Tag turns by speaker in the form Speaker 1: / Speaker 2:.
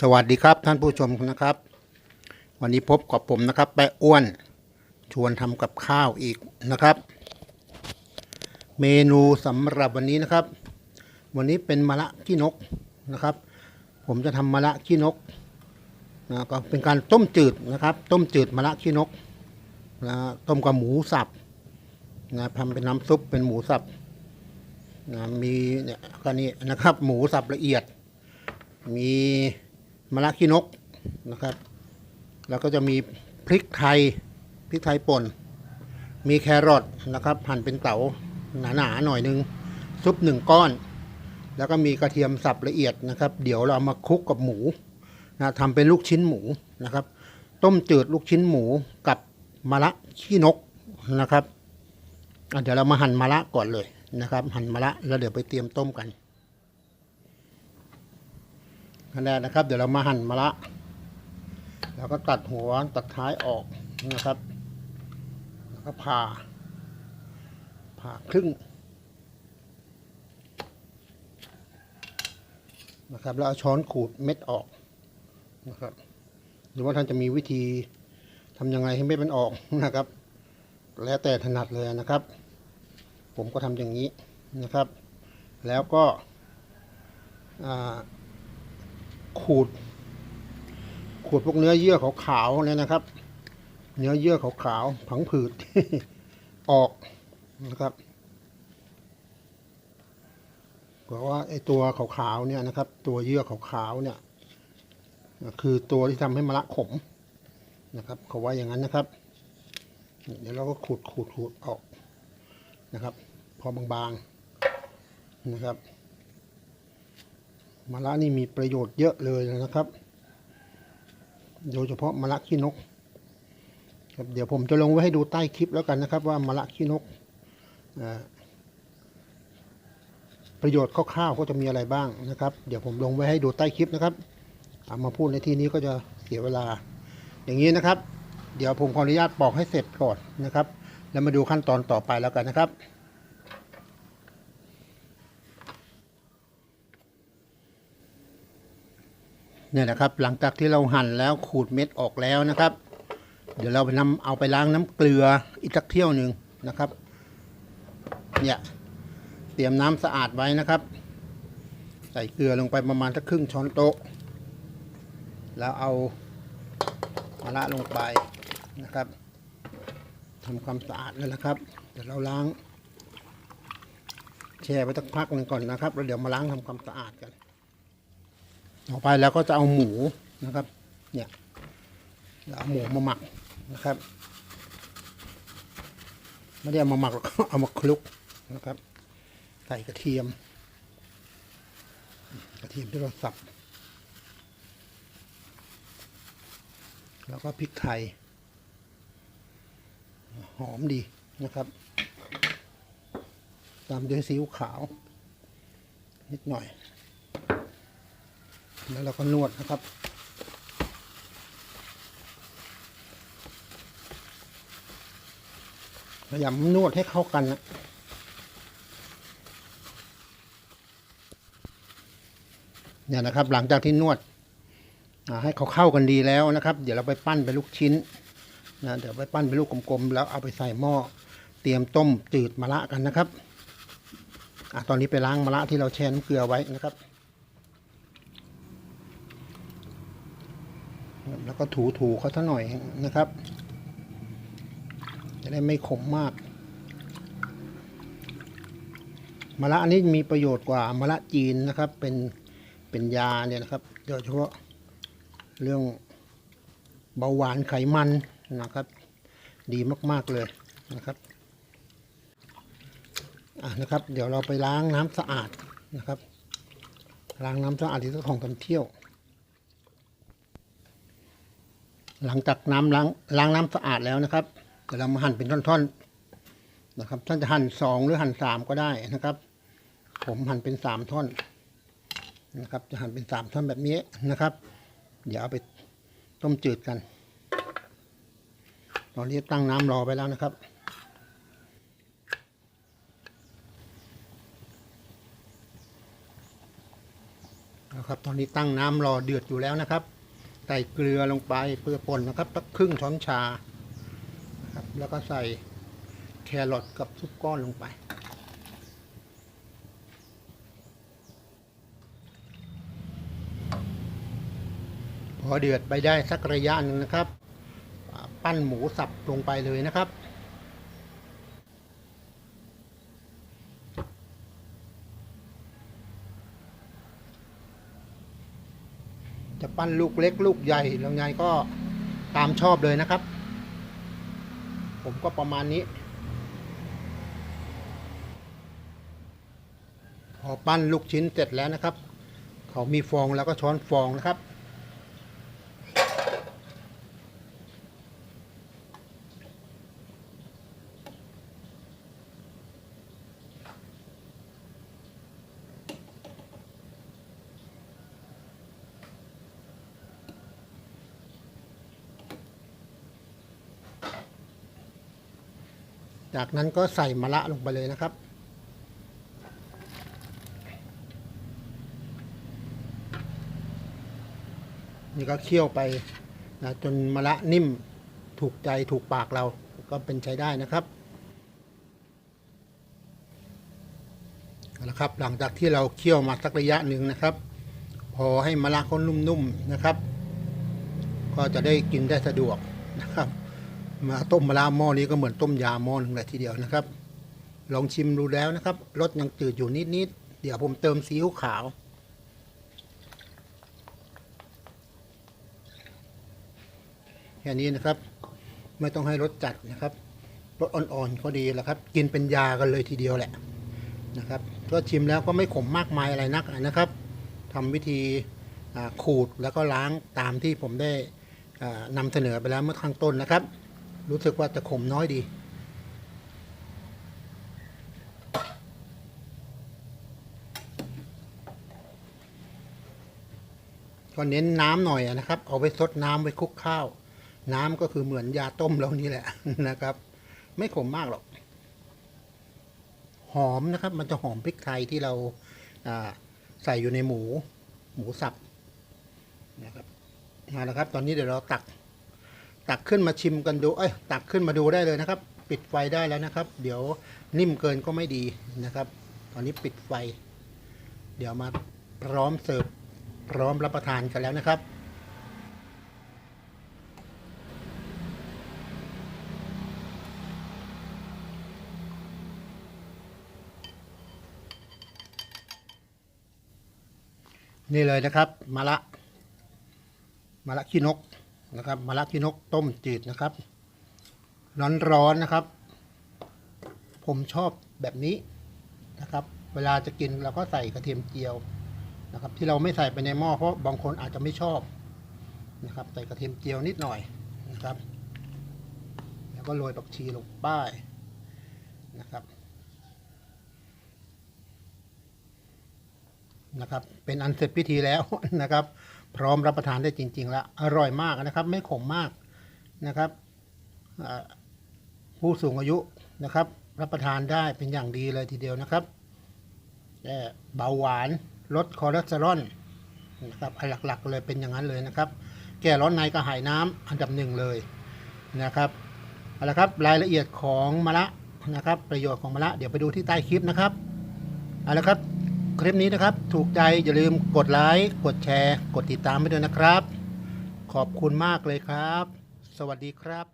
Speaker 1: สวัสดีครับท่านผู้ชมนะครับ วันนี้พบกับผมนะครับแปะอ้วนชวนทำกับข้าวอีกนะครับ เมนูสำหรับวันนี้นะครับ วันนี้เป็นมะระขี้นกนะครับ ผมจะทำมะระขี้นกนะก็เป็นการต้มจืดนะครับ ต้มจืดมะระขี้นกนะต้มกับหมูสับนะทำเป็นน้ำซุปเป็นหมูสับนะมีเนี่ยก็นี่นะครับ หมูสับละเอียด มี มะระขี้นกนะครับ แล้วก็จะมีพริกไทยพริกไทยป่น มีแครอทนะครับหั่นเป็นเต๋าหนาๆหน่อยนึงซุปหนึ่งก้อน แล้วก็มีกระเทียมสับละเอียดนะครับ เดี๋ยวเราเอามาคลุกกับหมูนะทำเป็นลูกชิ้นหมูนะครับ ต้มจืดลูกชิ้นหมูกับมะระขี้นกนะครับเดี๋ยวเรามาหั่นมะระก่อนเลยนะครับ หั่นมะระแล้วเดี๋ยวไปเตรียมต้มกัน ขั้นแรกนะครับ เดี๋ยวเรามาหั่นมะระแล้วก็ตัดหัวตัดท้ายออกนะครับ แล้วก็ผ่า ผ่าครึ่งนะครับแล้วเอาช้อนขูดเม็ดออกนะครับหรือว่าท่านจะมีวิธีทำยังไงให้เม็ดมันออกนะครับ แล้วแต่ถนัดเลยนะครับ ผมก็ทำอย่างนี้นะครับ แล้วก็อ่า ขูด ขูดพวกเนื้อเยื่อขาวๆเนี่ยนะครับ เนื้อเยื่อขาวๆผังผืดออกนะครับเพราะว่าไอตัวขาวๆเนี่ยนะครับ ตัวเยื่อขาวๆเนี่ยคือตัวที่ทำให้มะระขมนะครับเขาว่าอย่างนั้นนะครับ เดี๋ยวเราก็ขูดขูดขูดออกนะครับ พอบางๆนะครับ มะระนี่มีประโยชน์เยอะเลยนะครับ โดยเฉพาะมะระขี้นกครับเดี๋ยวผมจะลงไว้ให้ดูใต้คลิปแล้วกันนะครับ ว่ามะระขี้นก ประโยชน์คร่าวๆก็จะมีอะไรบ้างนะครับ เดี๋ยวผมลงไว้ให้ดูใต้คลิปนะครับเอามาพูดในที่นี้ก็จะเสียเวลา อย่างนี้นะครับ เดี๋ยวผมขออนุญาตปอกให้เสร็จก่อนนะครับ แล้วมาดูขั้นตอนต่อไปแล้วกันนะครับ เนี่ยนะครับหลังจากที่เราหั่นแล้วขูดเม็ดออกแล้วนะครับ เดี๋ยวเราไปนำเอาไปล้างน้ำเกลืออีกสักเที่ยวหนึ่งนะครับเนี่ยเตรียมน้ำสะอาดไว้นะครับ ใส่เกลือลงไปประมาณสักครึ่งช้อนโต๊ะ แล้วเอามะระลงไปนะครับทำความสะอาดแล้วนะครับ เดี๋ยวเราล้างแช่ไว้สักพักหนึ่งก่อนนะครับ แล้วเดี๋ยวมาล้างทำความสะอาดกัน ต่อไปแล้วก็จะเอาหมูนะครับ เนี่ยเอาหมูมาหมักนะครับไม่ได้เอามาหมักหรอกเอามาคลุกนะครับใส่กระเทียม กระเทียมที่เราสับ แล้วก็พริกไทย หอมดีนะครับ ตามด้วยซีอิ๊วขาว นิดหน่อย แล้วเราก็นวดนะครับ พยายามนวดให้เข้ากันนะเนี่ยนะครับ หลังจากที่นวดให้เขาเข้ากันดีแล้วนะครับ เดี๋ยวเราไปปั้นเป็นลูกชิ้นนะเดี๋ยวไปปั้นเป็นลูกกลมๆแล้วเอาไปใส่หม้อเตรียมต้มจืดมะระกันนะครับอตอนนี้ไปล้างมะระที่เราแช่น้ำเกลือไว้นะครับ แล้วก็ถูถูๆเขาซะหน่อยนะครับ จะได้ไม่ขมมากมะระอันนี้มีประโยชน์กว่ามะระจีนนะครับ เป็นเป็นยาเนี่ยนะครับโดยเฉพาะเรื่องเบาหวานไขมันนะครับ ดีมาก ๆ เลยนะครับอะนะครับ เดี๋ยวเราไปล้างน้ำสะอาดนะครับ ล้างน้ำสะอาดที่สักของกันเที่ยว หลังจากน้ำล้างล้างน้ำสะอาดแล้วนะครับเดี๋ยวเรามาหั่นเป็นท่อนๆนะครับ ท่านจะหั่นสองหรือหั่นสามก็ได้นะครับ ผมหั่นเป็นสามท่อนนะครับ จะหั่นเป็นสามท่อนแบบนี้นะครับ เดี๋ยวเอาไปต้มจืดกันตอนนี้ตั้งน้ำรอไปแล้วนะครับนะครับ ตอนนี้ตั้งน้ำรอเดือดอยู่แล้วนะครับ ใส่เกลือลงไปเพื่อป่นนะครับสักครึ่งช้อนชาครับแล้วก็ใส่แครอทกับซุปก้อนลงไปพอเดือดไปได้สักระยะหนึ่งนะครับ ปั้นหมูสับลงไปเลยนะครับ จะปั้นลูกเล็กลูกใหญ่แล้วไงก็ตามชอบเลยนะครับ ผมก็ประมาณนี้ พอปั้นลูกชิ้นเสร็จแล้วนะครับ เขามีฟองแล้วก็ช้อนฟองนะครับ จากนั้นก็ใส่มะระลงไปเลยนะครับ นี่ก็เคี่ยวไปนะจนมะระนิ่มถูกใจถูกปากเราก็เป็นใช้ได้นะครับเอาละครับ หลังจากที่เราเคี่ยวมาสักระยะหนึ่งนะครับ พอให้มะระเขานุ่มๆนะครับ ก็จะได้กินได้สะดวกนะครับ มาต้มมะระหม้อนี้ก็เหมือนต้มยาหม้อหนึ่งเลยทีเดียวนะครับ ลองชิมดูแล้วนะครับรสยังจืดอยู่นิดๆเดี๋ยวผมเติมซีอิ๊วขาว แค่นี้นะครับ ไม่ต้องให้รสจัดนะครับรสอ่อนๆก็ดีแล้วครับ กินเป็นยากันเลยทีเดียวแหละนะครับ ก็ชิมแล้วก็ไม่ขมมากมายอะไรนักนะครับทำวิธีขูดแล้วก็ล้างตามที่ผมได้อ่านำเสนอไปแล้วเมื่อข้างต้นนะครับ รู้สึกว่าจะขมน้อยดี ก็เน้นน้ำหน่อยนะครับ เอาไปซดน้ำไว้คลุกข้าว น้ำก็คือเหมือนยาต้มเรานี่แหละนะครับ ไม่ขมมากหรอก หอมนะครับ มันจะหอมพริกไทยที่เราอ่าใส่อยู่ในหมู หมูสับนะครับมาแล้วครับ ตอนนี้เดี๋ยวเราตัก ตักขึ้นมาชิมกันดู เอ้ย ตักขึ้นมาดูได้เลยนะครับ ปิดไฟได้แล้วนะครับ เดี๋ยวนิ่มเกินก็ไม่ดีนะครับ ตอนนี้ปิดไฟ เดี๋ยวมาพร้อมเสิร์ฟพร้อมรับประทานกันแล้วนะครับ นี่เลยนะครับมะละมะละขี้นก นะครับมะละขี้นกต้มจืดนะครับ ร้อนๆนะครับ ผมชอบแบบนี้นะครับ เวลาจะกินเราก็ใส่กระเทียมเจียวนะครับ ที่เราไม่ใส่ไปในหม้อเพราะบางคนอาจจะไม่ชอบนะครับ ใส่กระเทียมเจียวนิดหน่อยนะครับ แล้วก็โรยผักชีลงไปนะครับนะครับ เป็นอันเสร็จพิธีแล้วนะครับ พร้อมรับประทานได้จริง ๆ แล้ว อร่อยมากนะครับ ไม่ขมมากนะครับผู้สูงอายุนะครับ รับประทานได้เป็นอย่างดีเลยทีเดียวนะครับเบาหวานลดคอเลสเตอรอลนะครับอันหลักๆเลยเป็นอย่างนั้นเลยนะครับ แก้ร้อนในกระหายน้ำอันดับหนึ่งเลยนะครับเอาละครับรายละเอียดของมะระนะครับ ประโยชน์ของมะระเดี๋ยวไปดูที่ใต้คลิปนะครับเอาละครับ คลิปนี้นะครับ ถูกใจอย่าลืมกดไลค์กดแชร์ กดติดตามไปด้วยนะครับ ขอบคุณมากเลยครับ สวัสดีครับ